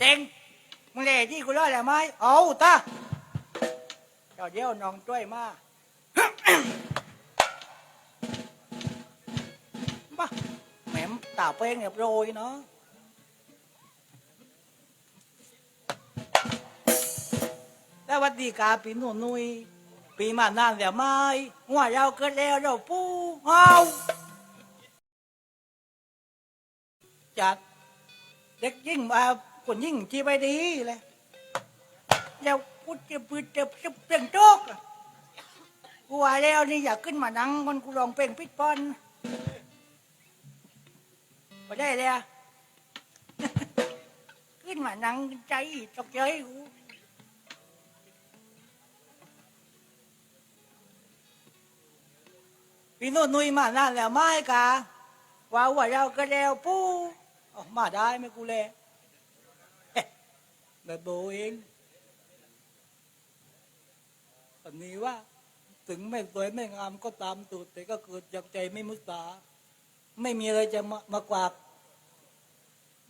เต็งมึงเล่ที่กูรอดแล้วไหมเอาตาเจ้าเดียวน้องช่วยมาบ้าแหม่มตาเป้งเรียโรยเนาะแต่วัดดีกาปีหนุ่นุยปีมานานแล้วไหมหัวเราเกิดแล้วเราปูเอาจัดเด็กยิ่งมา คนยิ่งจีไปดีเลยแล้วพูดจะพูดจะจะเปลี่ยนโจ๊กอะกูว่าแล้วนี่อยากขึ้นมานั่งมันกูลองเป็นพิษปอนไปได้เลยขึ้นมานั่งใจตกใจกูพี่นุ่นนุยมานานแล้วไม่กะว่าว่าเราก็แล้วปูออกมาได้ไหมกูเลย แบบโบเองอันนี้ว่า ถึงไม่สวยไม่งามก็ตามตูดแต่ก็เกิดจากใจไม่มุสา ไม่มีอะไรจะมามากวาด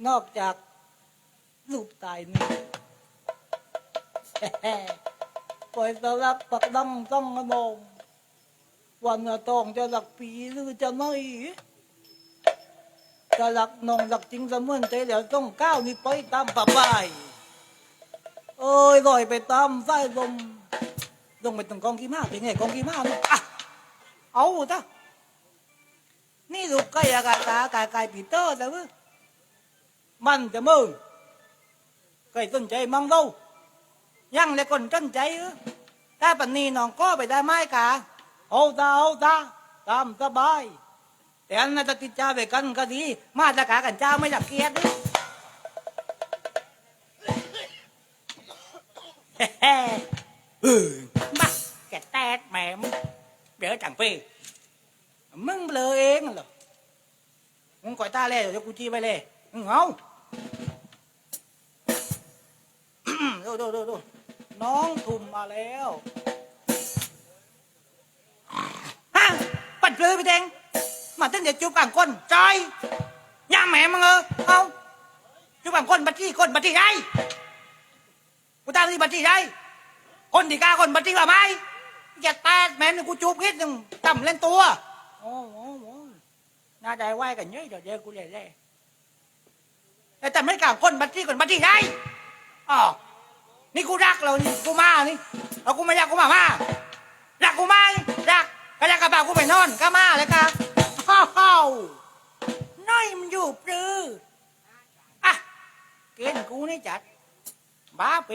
นอกจากรูปตายนี่ปล่อยสลักปักดังต้องกระนองวันละตองจะหลักปีหรือจะไม่จะหลักนองหลักจริงเสมือนใจเดี๋ยวต้องก้าวนี่ไปตามป่าไป เอ้ยลอยไปตามสายลมลงไปตรงกองกีมาเป็นไงกองกีมาเนาะอะเอาจ้ะนี่ลูกไก่อะกากากากายปีเตอร์แต่ว่ามันจะมึงไก่ต้นใจมั่ง đâu ยังเลยคนต้นใจเออถ้าปันนี้น้องก็ไปได้ไหมกะเอาตาเอาตาตามสบาย แต่อันนั้นจะติดจ้าไปกันก็ดี มาตะกากันเจ้าไม่อยากเกียดดิเฮ้ แหม่เดี๋ยวจังปีมึงเบลอเองเหรอมึงก่อยตาเลยเดี๋ยวกูจี้ไปเลยมึงเอาดูดูดูดูน้องทุ่มมาแล้วฮะปัดเปลือไปเองมาตั้งแต่จูบกลางก้นจอยย่าแหม่มึงเออเอาจูบกลางก้นบัตรี่ก้นบัตรี่ไรกูตามที่บัตรี่ไรคนที่กาคนบัตรี่ว่าไหม อย่าตกแม่นี่กูจูบคิดหนึ่งต่ำเล่นตัวโอ้โหหน่าได้ไหวกันเยอะเดี๋ยวเดี๋ยวกูเลยเลยแต่แต่ไม่กล้าคนบัตรี่คนบัตรี่ไรอ๋อนี่กูรักเรานี่กูมานี่เอากูไม่รักกูมามารักกูไหมรักก็รักกระเป๋ากูไปนอนก็มาเลยค่ะฮ่าฮ่าน้อยมันอยู่ปรืออะเกณฑ์กูนี่จัดบ้าไป